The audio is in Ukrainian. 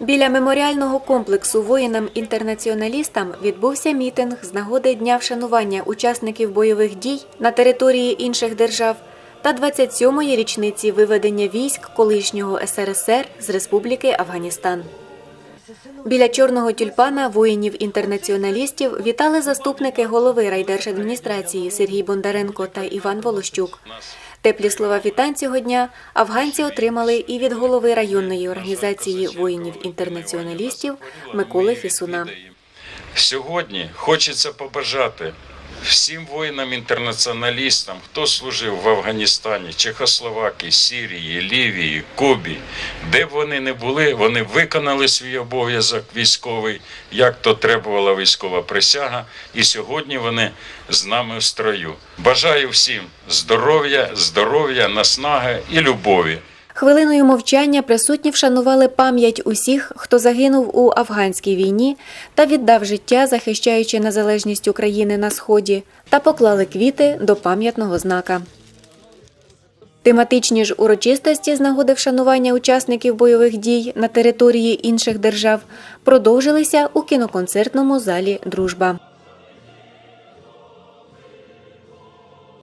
Біля меморіального комплексу воїнам-інтернаціоналістам відбувся мітинг з нагоди дня вшанування учасників бойових дій на території інших держав та 27-ї річниці виведення військ колишнього СРСР з Республіки Афганістан. Біля чорного тюльпана воїнів-інтернаціоналістів вітали заступники голови райдержадміністрації Сергій Бондаренко та Іван Волощук. Теплі слова вітань цього дня афганці отримали і від голови районної організації воїнів-інтернаціоналістів Миколи Фісуна. Сьогодні хочеться побажати всім воїнам-інтернаціоналістам, хто служив в Афганістані, Чехословакії, Сирії, Лівії, Кубі, де б вони не були, вони виконали свій обов'язок військовий, як то требувала військова присяга, і сьогодні вони з нами в строю. Бажаю всім здоров'я, здоров'я, наснаги і любові. Хвилиною мовчання присутні вшанували пам'ять усіх, хто загинув у афганській війні та віддав життя, захищаючи незалежність України на сході, та поклали квіти до пам'ятного знака. Тематичні ж урочистості з нагоди вшанування учасників бойових дій на території інших держав продовжилися у кіноконцертному залі Дружба.